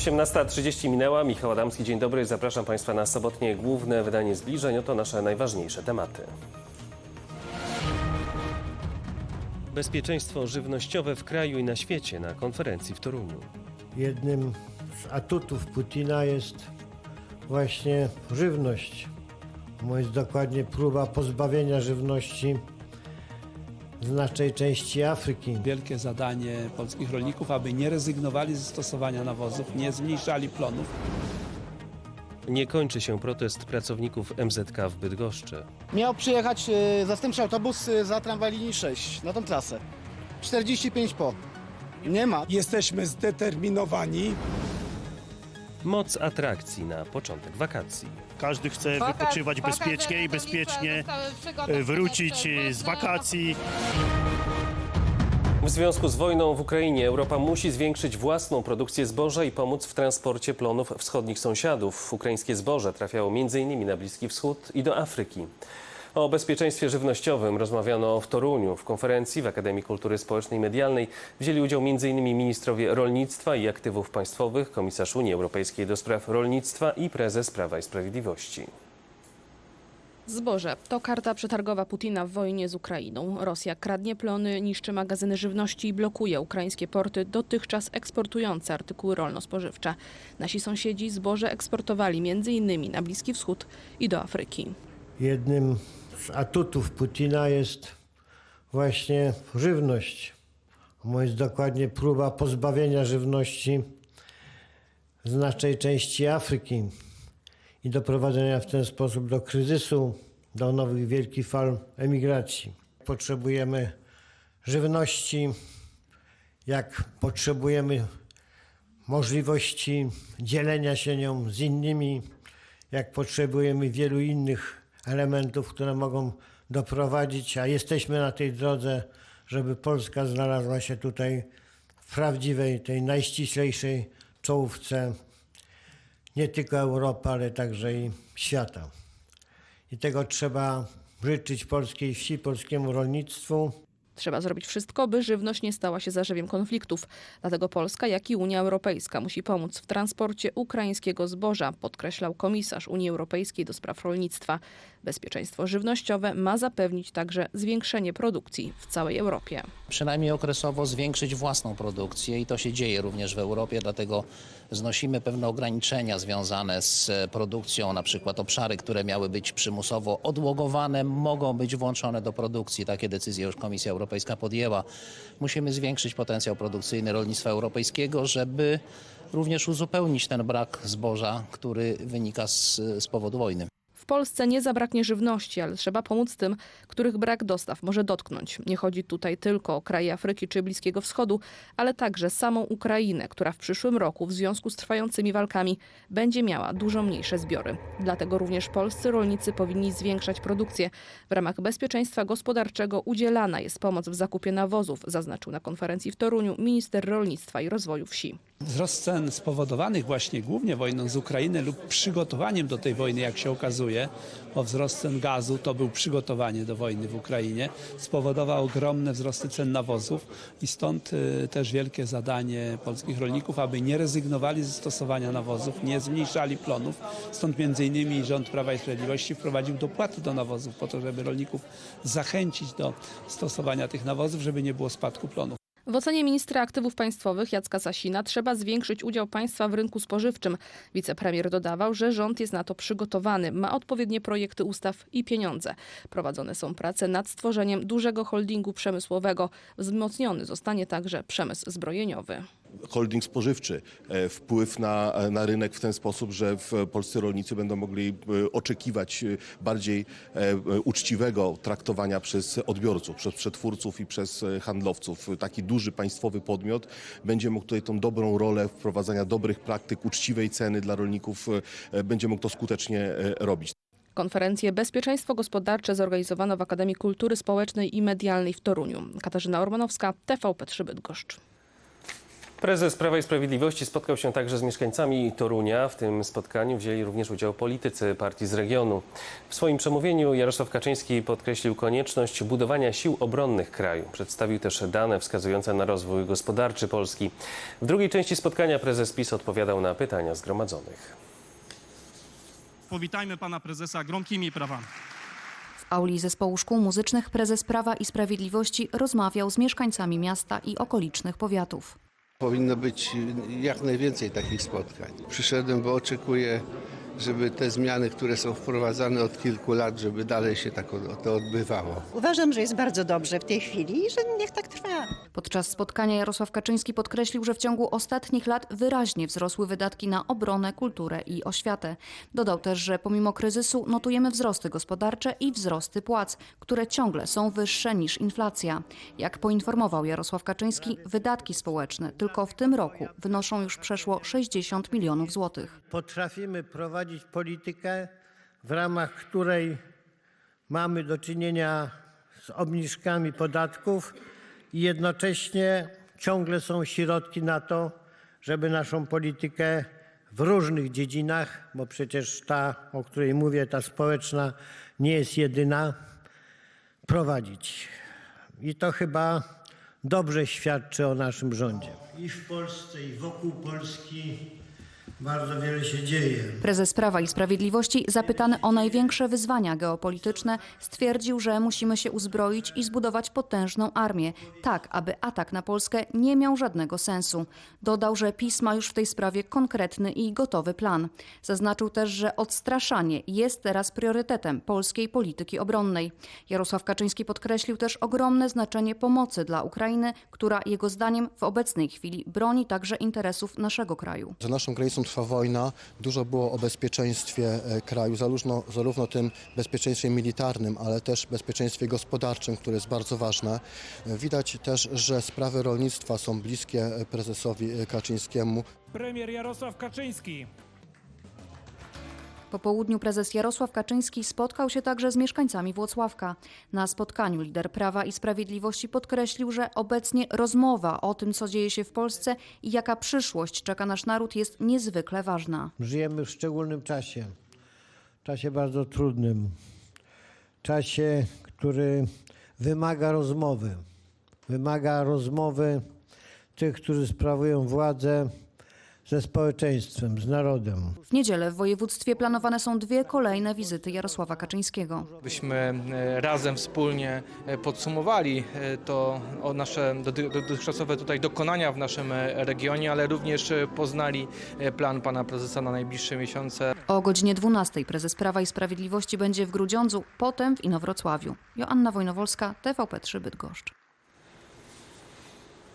18.30 minęła. Michał Adamski, dzień dobry. Zapraszam Państwa na sobotnie główne wydanie zbliżeń. Oto nasze najważniejsze tematy. Bezpieczeństwo żywnościowe w kraju i na świecie na konferencji w Toruniu. Jednym z atutów Putina jest właśnie żywność. Mówiąc dokładnie, próba pozbawienia żywności znacznej części Afryki. wielkie zadanie polskich rolników, aby nie rezygnowali ze stosowania nawozów, nie zmniejszali plonów. Nie kończy się protest pracowników MZK w Bydgoszczy. Miał przyjechać e, zastępczy autobus e, za tramwaj linii 6 na tą trasę. 45 po. Nie ma. Jesteśmy zdeterminowani. Moc atrakcji na początek wakacji. Każdy chce wypoczywać bezpiecznie i bezpiecznie e, wrócić e, z wakacji. W związku z wojną w Ukrainie Europa musi zwiększyć własną produkcję zboża i pomóc w transporcie plonów wschodnich sąsiadów. Ukraińskie zboże trafiało m.in. na Bliski Wschód i do Afryki. O bezpieczeństwie żywnościowym rozmawiano w Toruniu. W konferencji w Akademii Kultury Społecznej i Medialnej wzięli udział m.in. ministrowie rolnictwa i aktywów państwowych, komisarz Unii Europejskiej do spraw rolnictwa i prezes Prawa i Sprawiedliwości. Zboże to karta przetargowa Putina w wojnie z Ukrainą. Rosja kradnie plony, niszczy magazyny żywności i blokuje ukraińskie porty, dotychczas eksportujące artykuły rolno-spożywcze. Nasi sąsiedzi zboże eksportowali m.in. na Bliski Wschód i do Afryki. Jednym z atutów Putina jest właśnie żywność. Mówiąc dokładnie, próba pozbawienia żywności znacznej części Afryki i doprowadzenia w ten sposób do kryzysu, do nowych wielkich fal emigracji. Potrzebujemy żywności, jak potrzebujemy możliwości dzielenia się nią z innymi, jak potrzebujemy wielu innych elementów, które mogą doprowadzić, a jesteśmy na tej drodze, żeby Polska znalazła się tutaj w prawdziwej, tej najściślejszej czołówce nie tylko Europy, ale także i świata. I tego trzeba życzyć polskiej wsi, polskiemu rolnictwu. Trzeba zrobić wszystko, by żywność nie stała się zarzewiem konfliktów. Dlatego Polska, jak i Unia Europejska musi pomóc w transporcie ukraińskiego zboża, podkreślał komisarz Unii Europejskiej do spraw rolnictwa. Bezpieczeństwo żywnościowe ma zapewnić także zwiększenie produkcji w całej Europie. przynajmniej okresowo zwiększyć własną produkcję i to się dzieje również w Europie, dlatego znosimy pewne ograniczenia związane z produkcją, na przykład obszary, które miały być przymusowo odłogowane, mogą być włączone do produkcji. Takie decyzje już Komisja Europejska podjęła. Musimy zwiększyć potencjał produkcyjny rolnictwa europejskiego, żeby również uzupełnić ten brak zboża, który wynika z, z powodu wojny. Polsce nie zabraknie żywności, ale trzeba pomóc tym, których brak dostaw może dotknąć. Nie chodzi tutaj tylko o kraje Afryki czy Bliskiego Wschodu, ale także samą Ukrainę, która w przyszłym roku w związku z trwającymi walkami będzie miała dużo mniejsze zbiory. Dlatego również polscy rolnicy powinni zwiększać produkcję. W ramach bezpieczeństwa gospodarczego udzielana jest pomoc w zakupie nawozów, zaznaczył na konferencji w Toruniu minister rolnictwa i rozwoju wsi. Wzrost cen spowodowanych właśnie głównie wojną z Ukrainy lub przygotowaniem do tej wojny, jak się okazuje, bo wzrost cen gazu to był przygotowanie do wojny w Ukrainie, spowodował ogromne wzrosty cen nawozów i stąd y, też wielkie zadanie polskich rolników, aby nie rezygnowali ze stosowania nawozów, nie zmniejszali plonów. Stąd między innymi rząd Prawa i Sprawiedliwości wprowadził dopłaty do nawozów po to, żeby rolników zachęcić do stosowania tych nawozów, żeby nie było spadku plonów. W ocenie ministra aktywów państwowych Jacka Sasina trzeba zwiększyć udział państwa w rynku spożywczym. Wicepremier dodawał, że rząd jest na to przygotowany, ma odpowiednie projekty ustaw i pieniądze. Prowadzone są prace nad stworzeniem dużego holdingu przemysłowego. Wzmocniony zostanie także przemysł zbrojeniowy. Holding spożywczy, e, wpływ na, na rynek w ten sposób, że w polscy rolnicy będą mogli e, oczekiwać e, bardziej e, uczciwego traktowania przez odbiorców, przez przetwórców i przez e, handlowców. Taki duży państwowy podmiot będzie mógł tutaj tą dobrą rolę wprowadzania dobrych praktyk, uczciwej ceny dla rolników, e, będzie mógł to skutecznie e, robić. Konferencję Bezpieczeństwo Gospodarcze zorganizowano w Akademii Kultury Społecznej i Medialnej w Toruniu. Katarzyna Ormanowska, TVP3 Bydgoszcz. Prezes Prawa i Sprawiedliwości spotkał się także z mieszkańcami Torunia. W tym spotkaniu wzięli również udział politycy partii z regionu. W swoim przemówieniu Jarosław Kaczyński podkreślił konieczność budowania sił obronnych kraju. Przedstawił też dane wskazujące na rozwój gospodarczy Polski. W drugiej części spotkania prezes PiS odpowiadał na pytania zgromadzonych. Powitajmy pana prezesa gromkimi prawami. W auli zespołu szkół muzycznych prezes Prawa i Sprawiedliwości rozmawiał z mieszkańcami miasta i okolicznych powiatów. Powinno być jak najwięcej takich spotkań. Przyszedłem, bo oczekuję, żeby te zmiany, które są wprowadzane od kilku lat, żeby dalej się tak to odbywało. Uważam, że jest bardzo dobrze w tej chwili i że niech tak trwa. Podczas spotkania Jarosław Kaczyński podkreślił, że w ciągu ostatnich lat wyraźnie wzrosły wydatki na obronę, kulturę i oświatę. Dodał też, że pomimo kryzysu notujemy wzrosty gospodarcze i wzrosty płac, które ciągle są wyższe niż inflacja. Jak poinformował Jarosław Kaczyński, wydatki społeczne tylko w tym roku wynoszą już przeszło 60 milionów złotych. Potrafimy prowadzić politykę, w ramach której mamy do czynienia z obniżkami podatków i jednocześnie ciągle są środki na to, żeby naszą politykę w różnych dziedzinach, bo przecież ta, o której mówię, ta społeczna, nie jest jedyna, prowadzić. I to chyba dobrze świadczy o naszym rządzie. I w Polsce, i wokół Polski bardzo wiele się dzieje. Prezes Prawa i Sprawiedliwości, zapytany o największe wyzwania geopolityczne, stwierdził, że musimy się uzbroić i zbudować potężną armię, tak aby atak na Polskę nie miał żadnego sensu. Dodał, że PiS ma już w tej sprawie konkretny i gotowy plan. Zaznaczył też, że odstraszanie jest teraz priorytetem polskiej polityki obronnej. Jarosław Kaczyński podkreślił też ogromne znaczenie pomocy dla Ukrainy, która jego zdaniem w obecnej chwili broni także interesów naszego kraju. Za naszą granicą trwa wojna. Dużo było o bezpieczeństwie e, kraju, zarówno, zarówno tym bezpieczeństwie militarnym, ale też bezpieczeństwie gospodarczym, które jest bardzo ważne. E, Widać też, że sprawy rolnictwa są bliskie e, prezesowi Kaczyńskiemu. Premier Jarosław Kaczyński. Po południu prezes Jarosław Kaczyński spotkał się także z mieszkańcami Włocławka. Na spotkaniu lider Prawa i Sprawiedliwości podkreślił, że obecnie rozmowa o tym, co dzieje się w Polsce i jaka przyszłość czeka nasz naród jest niezwykle ważna. Żyjemy w szczególnym czasie, czasie bardzo trudnym, czasie, który wymaga rozmowy. Wymaga rozmowy tych, którzy sprawują władzę ze społeczeństwem, z narodem. W niedzielę w województwie planowane są dwie kolejne wizyty Jarosława Kaczyńskiego. Byśmy e, razem wspólnie e, podsumowali e, to o nasze doty- dotychczasowe tutaj dokonania w naszym regionie, ale również poznali plan pana prezesa na najbliższe miesiące. O godzinie 12 prezes Prawa i Sprawiedliwości będzie w Grudziądzu, potem w Inowrocławiu. Joanna Wojnowolska, TVP3 Bydgoszcz.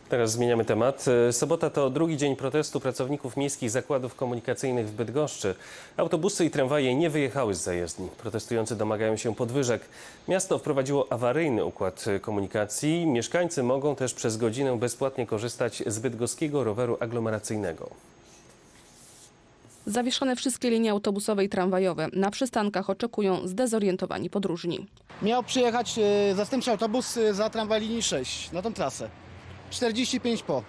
Teraz zmieniamy temat. Sobota to drugi dzień protestu pracowników miejskich zakładów komunikacyjnych w Bydgoszczy. Autobusy i tramwaje nie wyjechały z zajezdni. Protestujący domagają się podwyżek. Miasto wprowadziło awaryjny układ komunikacji. Mieszkańcy mogą też przez godzinę bezpłatnie korzystać z bydgoskiego roweru aglomeracyjnego. Zawieszone wszystkie linie autobusowe i tramwajowe. Na przystankach oczekują zdezorientowani podróżni. Miał przyjechać e, zastępczy autobus e, za tramwaj linii 6 na tą trasę. 45 po.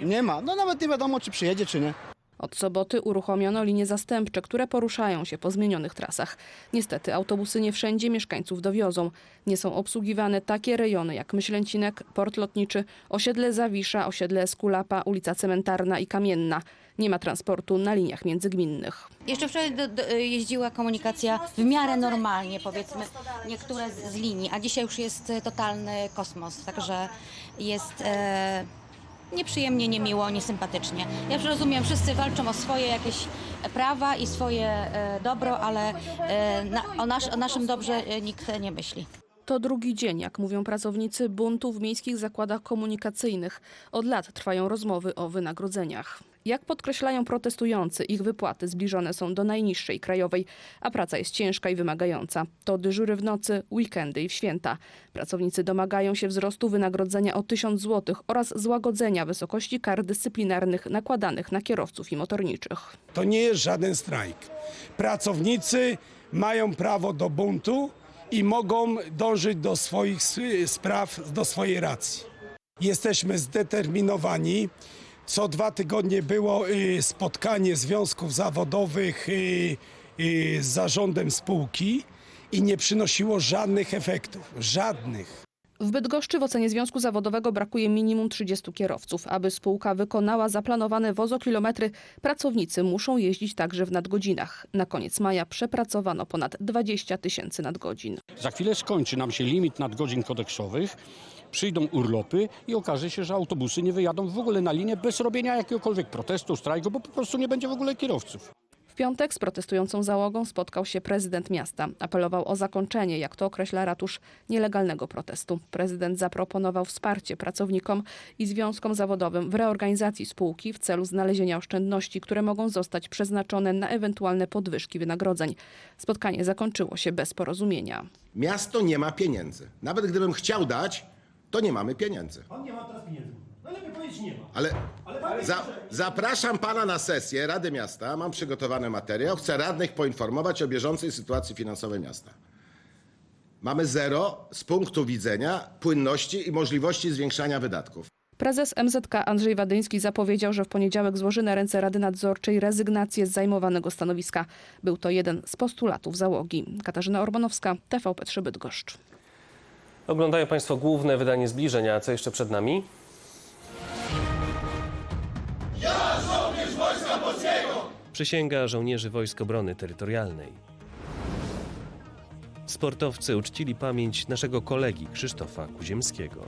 Nie ma. No nawet nie wiadomo, czy przyjedzie, czy nie. Od soboty uruchomiono linie zastępcze, które poruszają się po zmienionych trasach. Niestety autobusy nie wszędzie mieszkańców dowiozą. Nie są obsługiwane takie rejony jak Myślęcinek, Port Lotniczy, osiedle Zawisza, osiedle Eskulapa, ulica Cementarna i Kamienna. Nie ma transportu na liniach międzygminnych. Jeszcze wczoraj do, do, jeździła komunikacja w miarę normalnie, powiedzmy, niektóre z, z linii, a dzisiaj już jest e, totalny kosmos, także jest e, nieprzyjemnie, niemiło, niesympatycznie. Ja rozumiem, wszyscy walczą o swoje jakieś prawa i swoje e, dobro, ale e, na, o, o naszym dobrze e, nikt nie myśli. To drugi dzień, jak mówią pracownicy, buntu w miejskich zakładach komunikacyjnych. Od lat trwają rozmowy o wynagrodzeniach. Jak podkreślają protestujący, ich wypłaty zbliżone są do najniższej krajowej, a praca jest ciężka i wymagająca. To dyżury w nocy, weekendy i w święta. Pracownicy domagają się wzrostu wynagrodzenia o 1000 zł oraz złagodzenia wysokości kar dyscyplinarnych nakładanych na kierowców i motorniczych. To nie jest żaden strajk. Pracownicy mają prawo do buntu mogą dążyć do swoich spraw, do swojej racji. Jesteśmy zdeterminowani Co dwa tygodnie było y, spotkanie związków zawodowych y, y, z zarządem spółki i nie przynosiło żadnych efektów. Żadnych. W Bydgoszczy w ocenie Związku Zawodowego brakuje minimum 30 kierowców. Aby spółka wykonała zaplanowane wozokilometry, pracownicy muszą jeździć także w nadgodzinach. Na koniec maja przepracowano ponad 20 tysięcy nadgodzin. Za chwilę skończy nam się limit nadgodzin kodeksowych, przyjdą urlopy i okaże się, że autobusy nie wyjadą w ogóle na linię bez robienia jakiegokolwiek protestu, strajku, bo po prostu nie będzie w ogóle kierowców. W piątek z protestującą załogą spotkał się prezydent miasta. Apelował o zakończenie, jak to określa ratusz, nielegalnego protestu. Prezydent zaproponował wsparcie pracownikom i związkom zawodowym w reorganizacji spółki w celu znalezienia oszczędności, które mogą zostać przeznaczone na ewentualne podwyżki wynagrodzeń. Spotkanie zakończyło się bez porozumienia. Miasto nie ma pieniędzy. Nawet gdybym chciał dać, to nie mamy pieniędzy. On nie ma teraz pieniędzy. No lepiej powiedzieć nie ma. Ale za, zapraszam pana na sesję Rady Miasta. Mam przygotowany materiał. Chcę radnych poinformować o bieżącej sytuacji finansowej miasta. Mamy zero z punktu widzenia płynności i możliwości zwiększania wydatków. Prezes MZK Andrzej Wadyński zapowiedział, że w poniedziałek złoży na ręce Rady Nadzorczej rezygnację z zajmowanego stanowiska. Był to jeden z postulatów załogi. Katarzyna Orbanowska, TVP3 Bydgoszcz. Oglądają Państwo główne wydanie zbliżenia. A co jeszcze przed nami? Przysięga żołnierzy Wojsk Obrony Terytorialnej. Sportowcy uczcili pamięć naszego kolegi Krzysztofa Kuziemskiego.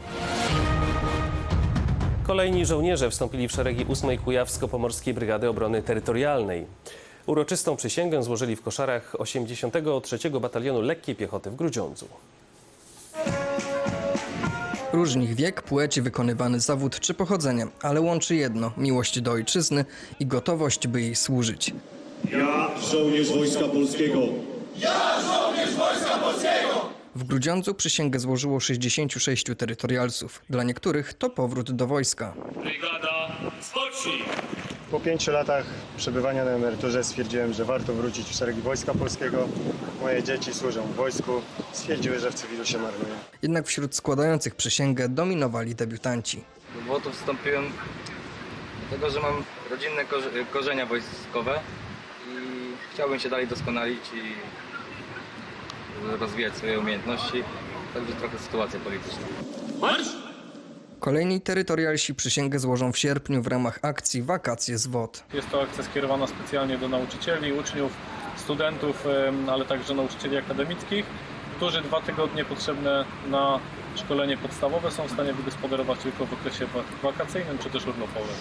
Kolejni żołnierze wstąpili w szeregi 8 Kujawsko-Pomorskiej Brygady Obrony Terytorialnej. Uroczystą przysięgę złożyli w koszarach 83 Batalionu Lekkiej Piechoty w Grudziądzu. Różni ich wiek, płeć, wykonywany zawód czy pochodzenie, ale łączy jedno miłość do ojczyzny i gotowość, by jej służyć. Ja, żołnierz Wojska Polskiego. W Grudziądzu przysięgę złożyło 66 terytorialców. Dla niektórych to powrót do wojska. Brygada spocznij! Po pięciu latach przebywania na emeryturze stwierdziłem, że warto wrócić w szeregi Wojska Polskiego. Moje dzieci służą w wojsku. Stwierdziły, że w cywilu się marnuje. Jednak wśród składających przysięgę dominowali debiutanci. Do WOT-u wstąpiłem dlatego, że mam rodzinne korze- korzenia wojskowe i chciałbym się dalej doskonalić i rozwijać swoje umiejętności, także trochę sytuacja polityczna. Marsz! Kolejni terytorialsi przysięgę złożą w sierpniu w ramach akcji Wakacje z WOT. Jest to akcja skierowana specjalnie do nauczycieli, uczniów, studentów, ale także nauczycieli akademickich, którzy dwa tygodnie potrzebne na szkolenie podstawowe są w stanie wygospodarować tylko w okresie wa- wakacyjnym czy też urlopowym.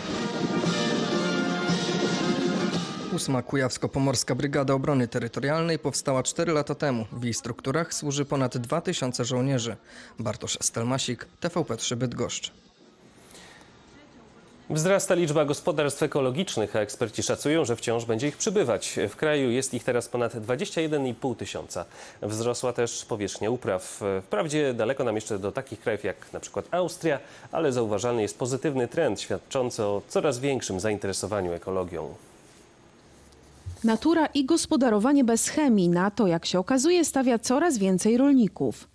Ósma Kujawsko-Pomorska Brygada Obrony Terytorialnej powstała 4 lata temu. W jej strukturach służy ponad 2000 żołnierzy. Bartosz Stelmasik, TVP3 Bydgoszcz. Wzrasta liczba gospodarstw ekologicznych, a eksperci szacują, że wciąż będzie ich przybywać. W kraju jest ich teraz ponad 21,5 tysiąca. Wzrosła też powierzchnia upraw. Wprawdzie daleko nam jeszcze do takich krajów jak przykład Austria, ale zauważalny jest pozytywny trend świadczący o coraz większym zainteresowaniu ekologią. Natura i gospodarowanie bez chemii na to, jak się okazuje, stawia coraz więcej rolników.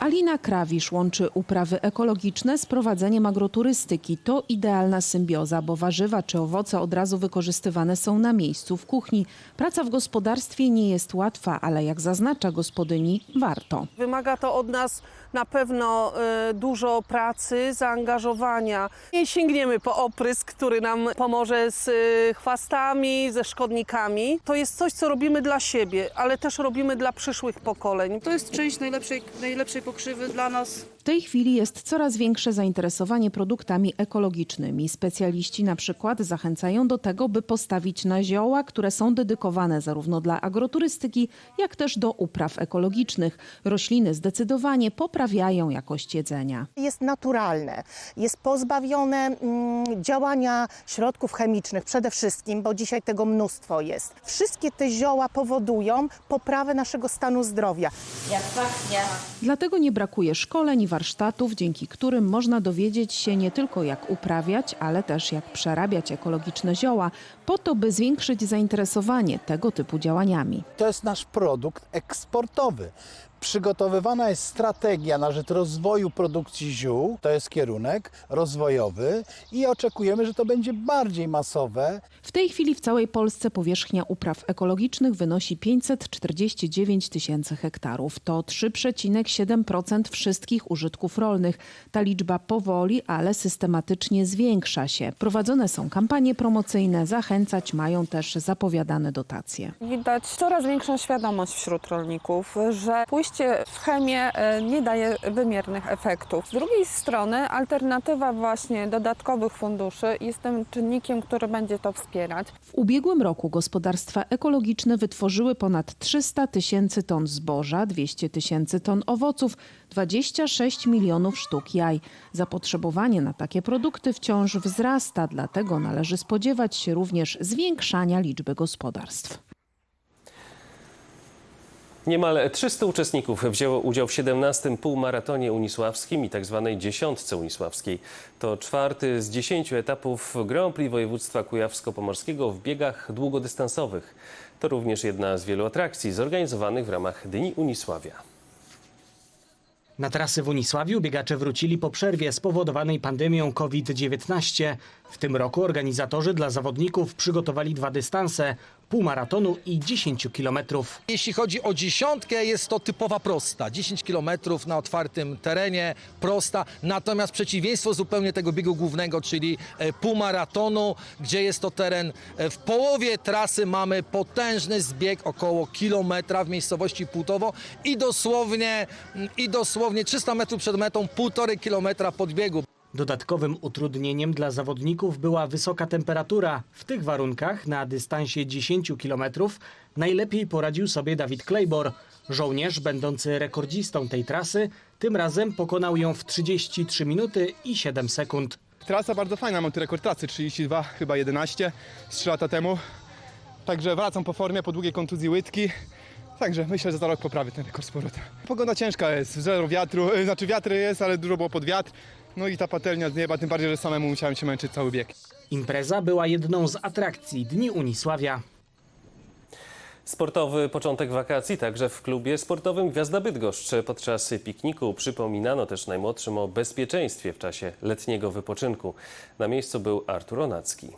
Alina Krawisz łączy uprawy ekologiczne z prowadzeniem agroturystyki. To idealna symbioza, bo warzywa czy owoce od razu wykorzystywane są na miejscu w kuchni. Praca w gospodarstwie nie jest łatwa, ale jak zaznacza gospodyni, warto. Wymaga to od nas na pewno e, dużo pracy, zaangażowania. Nie sięgniemy po oprysk, który nam pomoże z e, chwastami, ze szkodnikami. To jest coś, co robimy dla siebie, ale też robimy dla przyszłych pokoleń. To jest część najlepszej, najlepszej pokrzywy dla nas. W tej chwili jest coraz większe zainteresowanie produktami ekologicznymi. Specjaliści na przykład zachęcają do tego, by postawić na zioła, które są dedykowane zarówno dla agroturystyki, jak też do upraw ekologicznych. Rośliny zdecydowanie poprawiają jakość jedzenia. jest naturalne, jest pozbawione mm, działania środków chemicznych przede wszystkim, bo dzisiaj tego mnóstwo jest. Wszystkie te zioła powodują poprawę naszego stanu zdrowia. Jak pachnie. Dlatego nie brakuje szkoleń warsztatów, dzięki którym można dowiedzieć się nie tylko jak uprawiać, ale też jak przerabiać ekologiczne zioła. po to, by zwiększyć zainteresowanie tego typu działaniami. To jest nasz produkt eksportowy. Przygotowywana jest strategia na rzecz rozwoju produkcji ziół, to jest kierunek rozwojowy i oczekujemy, że to będzie bardziej masowe. W tej chwili w całej Polsce powierzchnia upraw ekologicznych wynosi 549 tysięcy hektarów. To 3,7% wszystkich użytków rolnych. Ta liczba powoli, ale systematycznie zwiększa się. Prowadzone są kampanie promocyjne, zachęcać mają też zapowiadane dotacje. Widać coraz większą świadomość wśród rolników, że pójście w chemię e, nie daje wymiernych efektów. Z drugiej strony alternatywa właśnie dodatkowych funduszy jest tym czynnikiem, który będzie to wspierać. W ubiegłym roku gospodarstwa ekologiczne wytworzyły ponad 300 tysięcy ton zboża, 200 tysięcy ton owoców, 26 milionów sztuk jaj. Zapotrzebowanie na takie produkty wciąż wzrasta, dlatego należy spodziewać się również zwiększania liczby gospodarstw. Niemal 300 uczestników wzięło udział w 17. półmaratonie unisławskim i tzw. dziesiątce unisławskiej. To czwarty z 10 etapów Grand Prix województwa kujawsko-pomorskiego w biegach długodystansowych. To również jedna z wielu atrakcji zorganizowanych w ramach Dni Unisławia. Na trasy w Unisławiu biegacze wrócili po przerwie spowodowanej pandemią COVID-19. W tym roku organizatorzy dla zawodników przygotowali dwa dystanse półmaratonu i 10 kilometrów. Jeśli chodzi o dziesiątkę, jest to typowa prosta. 10 km na otwartym terenie, prosta. Natomiast przeciwieństwo zupełnie tego biegu głównego, czyli e, półmaratonu, gdzie jest to teren e, w połowie trasy mamy potężny zbieg około kilometra w miejscowości Półtowo i dosłownie, i dosłownie 300 metrów przed metą półtorej kilometra podbiegu. Dodatkowym utrudnieniem dla zawodników była wysoka temperatura. W tych warunkach na dystansie 10 kilometrów najlepiej poradził sobie Dawid Klejbor. Żołnierz będący rekordzistą tej trasy tym razem pokonał ją w 33 minuty i 7 sekund. Trasa bardzo fajna, mam tu rekord trasy 32, chyba 11 z 3 lata temu. Także wracam po formie, po długiej kontuzji łydki. Także myślę, że za rok poprawię ten rekord z powrotem. Pogoda ciężka jest, zero wiatru, znaczy wiatry jest, ale dużo było pod wiatr. No i ta patelnia z nieba, tym bardziej, że samemu musiałem się męczyć cały bieg. Impreza była jedną z atrakcji Dni Unisławia. Sportowy początek wakacji także w klubie sportowym Gwiazda Bydgoszcz. Podczas pikniku przypominano też najmłodszym o bezpieczeństwie w czasie letniego wypoczynku. Na miejscu był Artur Onacki.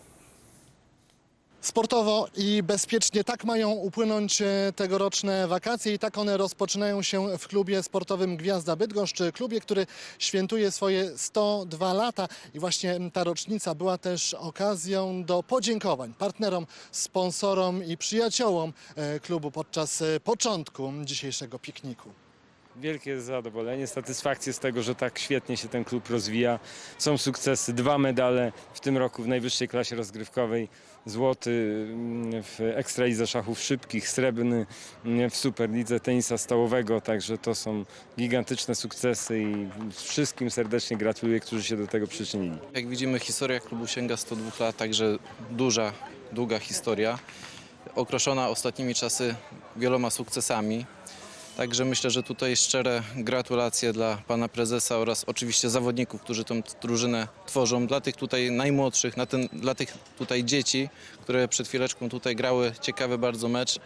Sportowo i bezpiecznie tak mają upłynąć e, tegoroczne wakacje i tak one rozpoczynają się w klubie sportowym Gwiazda Bydgoszcz, klubie, który świętuje swoje 102 lata i właśnie ta rocznica była też okazją do podziękowań partnerom, sponsorom i przyjaciołom e, klubu podczas e, początku dzisiejszego pikniku. Wielkie zadowolenie, satysfakcję z tego, że tak świetnie się ten klub rozwija. Są sukcesy, dwa medale w tym roku w najwyższej klasie rozgrywkowej. Złoty mm, w Ekstralidze Szachów Szybkich, srebrny mm, w Superlidze Tenisa Stołowego. Także to są gigantyczne sukcesy i wszystkim serdecznie gratuluję, którzy się do tego przyczynili. Jak widzimy, historia klubu sięga 102 lat, także duża, długa historia, okroszona ostatnimi czasy wieloma sukcesami. Także myślę, że tutaj szczere gratulacje dla pana prezesa oraz oczywiście zawodników, którzy tę drużynę tworzą, dla tych tutaj najmłodszych, na ten, dla tych tutaj dzieci, które przed chwileczką tutaj grały ciekawy bardzo mecz.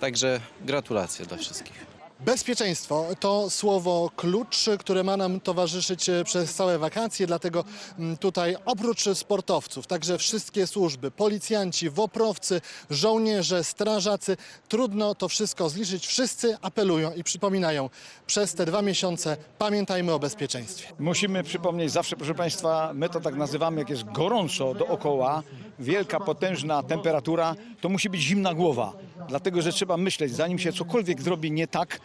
Także gratulacje dla wszystkich. Bezpieczeństwo to słowo klucz, które ma nam towarzyszyć e, przez całe wakacje, dlatego mm, tutaj oprócz sportowców, także wszystkie służby, policjanci, woprowcy, żołnierze, strażacy, trudno to wszystko zliczyć. Wszyscy apelują i przypominają, przez te dwa miesiące pamiętajmy o bezpieczeństwie. Musimy przypomnieć zawsze, proszę Państwa, my to tak nazywamy, jak jest gorąco dookoła, wielka, potężna temperatura, to musi być zimna głowa. Dlatego, że trzeba myśleć, zanim się cokolwiek zrobi nie tak,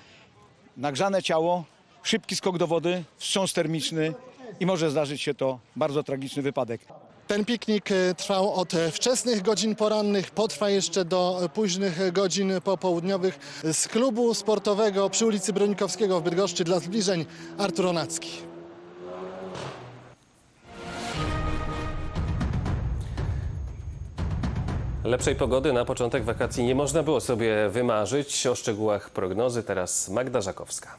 nagrzane ciało, szybki skok do wody, wstrząs termiczny i może zdarzyć się to bardzo tragiczny wypadek. Ten piknik e, trwał od wczesnych godzin porannych, potrwa jeszcze do późnych godzin popołudniowych. Z klubu sportowego przy ulicy Bronikowskiego w Bydgoszczy dla zbliżeń Artur Onacki. Lepszej pogody na początek wakacji nie można było sobie wymarzyć. O szczegółach prognozy teraz Magda Żakowska.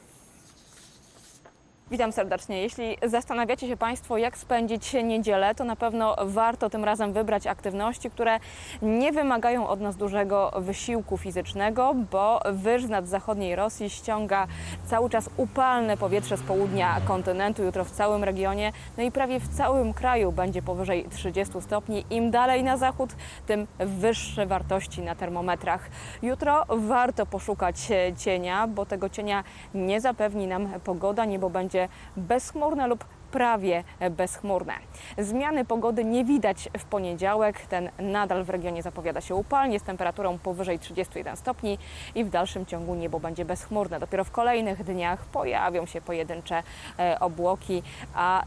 Witam serdecznie. Jeśli zastanawiacie się Państwo, jak spędzić niedzielę, to na pewno warto tym razem wybrać aktywności, które nie wymagają od nas dużego wysiłku fizycznego, bo wyż nad zachodniej Rosji ściąga cały czas upalne powietrze z południa kontynentu. Jutro w całym regionie, no i prawie w całym kraju będzie powyżej 30 stopni. Im dalej na zachód, tym wyższe wartości na termometrach. Jutro warto poszukać cienia, bo tego cienia nie zapewni nam pogoda. Niebo będzie bezchmurne lub prawie bezchmurne. Zmiany pogody nie widać w poniedziałek. Ten nadal w regionie zapowiada się upalnie z temperaturą powyżej 31 stopni i w dalszym ciągu niebo będzie bezchmurne. Dopiero w kolejnych dniach pojawią się pojedyncze e, obłoki, a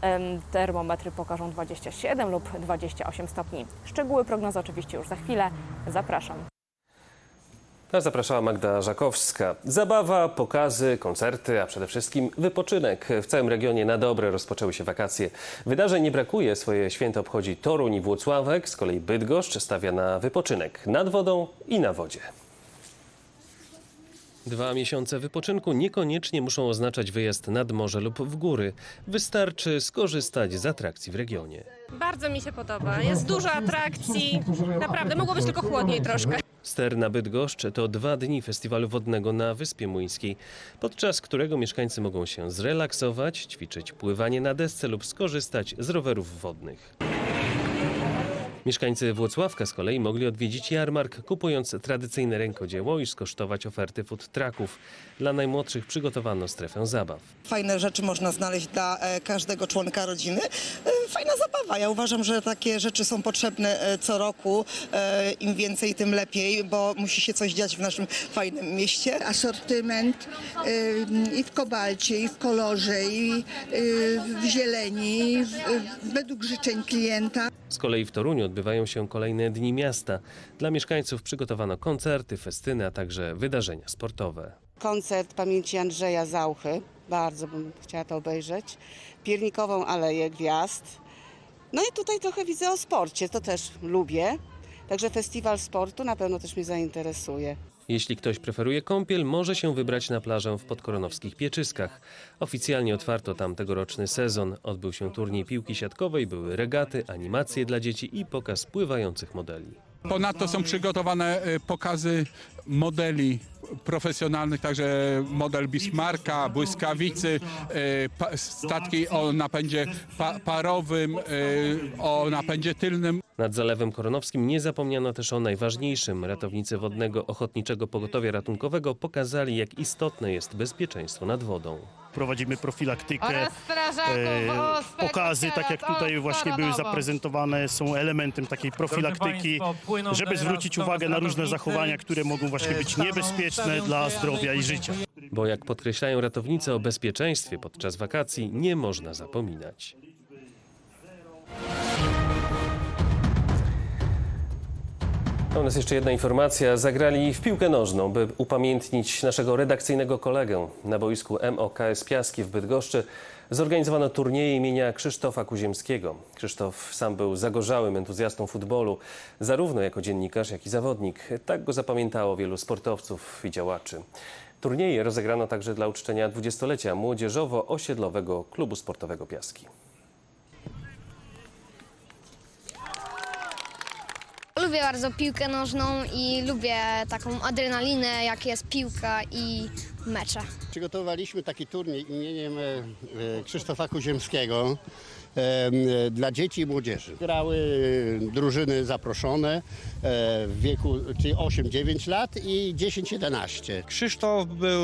termometry pokażą 27 lub 28 stopni. Szczegóły prognozy oczywiście już za chwilę. Zapraszam. Zapraszała Magda Żakowska. Zabawa, pokazy, koncerty, a przede wszystkim wypoczynek. W całym regionie na dobre rozpoczęły się wakacje. Wydarzeń nie brakuje. Swoje święto obchodzi Toruń i Włocławek. Z kolei Bydgoszcz stawia na wypoczynek nad wodą i na wodzie. Dwa miesiące wypoczynku niekoniecznie muszą oznaczać wyjazd nad morze lub w góry. Wystarczy skorzystać z atrakcji w regionie. Bardzo mi się podoba. Jest dużo atrakcji. Naprawdę, mogło być tylko chłodniej troszkę. Ster na Bydgoszcz to dwa dni festiwalu wodnego na Wyspie Młyńskiej, podczas którego mieszkańcy mogą się zrelaksować, ćwiczyć pływanie na desce lub skorzystać z rowerów wodnych. Mieszkańcy Włocławka z kolei mogli odwiedzić jarmark, kupując tradycyjne rękodzieło i skosztować oferty food trucków. Dla najmłodszych przygotowano strefę zabaw. Fajne rzeczy można znaleźć dla e, każdego członka rodziny. E, Fajna zabawa. Ja uważam, że takie rzeczy są potrzebne e, co roku. Im więcej, tym lepiej, bo musi się coś dziać w naszym fajnym mieście. asortyment i w kobalcie, i w kolorze, i w zieleni, według życzeń klienta. Z kolei w Toruniu odbywają się kolejne dni miasta. Dla mieszkańców przygotowano koncerty, festyny, a także wydarzenia sportowe. koncert pamięci Andrzeja Zauchy. Bardzo bym chciała to obejrzeć. Piernikową Aleję Gwiazd. No i tutaj trochę widzę o sporcie, to też lubię. Także festiwal sportu na pewno też mnie zainteresuje. Jeśli ktoś preferuje kąpiel, może się wybrać na plażę w podkoronowskich Pieczyskach. Oficjalnie otwarto tam tegoroczny sezon. Odbył się turniej piłki siatkowej, były regaty, animacje dla dzieci i pokaz pływających modeli. Ponadto są przygotowane e, pokazy modeli profesjonalnych, także model Bismarcka, błyskawicy, e, statki o napędzie pa- parowym, e, o napędzie tylnym. Nad Zalewem Koronowskim nie zapomniano też o najważniejszym. Ratownicy Wodnego Ochotniczego Pogotowia Ratunkowego pokazali, jak istotne jest bezpieczeństwo nad wodą. Prowadzimy profilaktykę, o, pokazy, tak jak tutaj właśnie były zaprezentowane, są elementem takiej profilaktyki, żeby zwrócić uwagę na różne zachowania, które mogą właśnie e, być niebezpieczne dla zdrowia i życia. Bo jak podkreślają ratownicy, o bezpieczeństwie podczas wakacji nie można zapominać. A u nas jeszcze jedna informacja. Zagrali w piłkę nożną, by upamiętnić naszego redakcyjnego kolegę. Na boisku MOKS Piaski w Bydgoszczy zorganizowano turnieje imienia Krzysztofa Kuziemskiego. Krzysztof sam był zagorzałym entuzjastą futbolu, zarówno jako dziennikarz, jak i zawodnik. Tak go zapamiętało wielu sportowców i działaczy. Turnieje rozegrano także dla uczczenia dwudziestolecia Młodzieżowo-Osiedlowego Klubu Sportowego Piaski. Lubię bardzo piłkę nożną i lubię taką adrenalinę, jak jest piłka i mecze. Przygotowaliśmy taki turniej imieniem e, e, Krzysztofa Kuziemskiego e, dla dzieci i młodzieży. Grały drużyny zaproszone w wieku czyli 8-9 lat i 10-11. Krzysztof był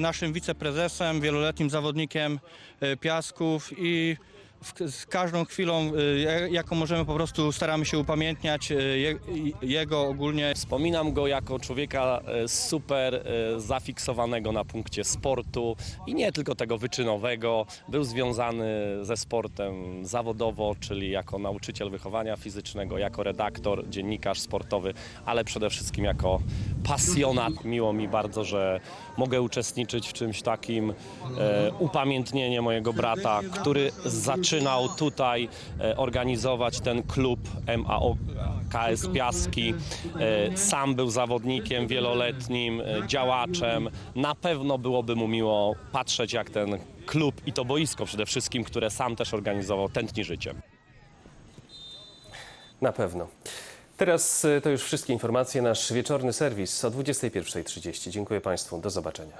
naszym wiceprezesem, wieloletnim zawodnikiem Piasków i w, z każdą chwilą, ja- jaką możemy, po prostu staramy się upamiętniać je, jego ogólnie. Wspominam go jako człowieka e, super e, zafiksowanego na punkcie sportu i nie tylko tego wyczynowego. Był związany ze sportem zawodowo, czyli jako nauczyciel wychowania fizycznego, jako redaktor, dziennikarz sportowy, ale przede wszystkim jako pasjonat. Miło mi bardzo, że mogę uczestniczyć w czymś takim. E, upamiętnienie mojego brata, który zaczynał tutaj e, organizować ten klub MAO KS Piaski. E, Sam był zawodnikiem wieloletnim, e, działaczem. Na pewno byłoby mu miło patrzeć, jak ten klub i to boisko przede wszystkim, które sam też organizował, tętni życiem. Na pewno. Teraz to już wszystkie informacje. Nasz wieczorny serwis o 21.30. Dziękuję Państwu. Do zobaczenia.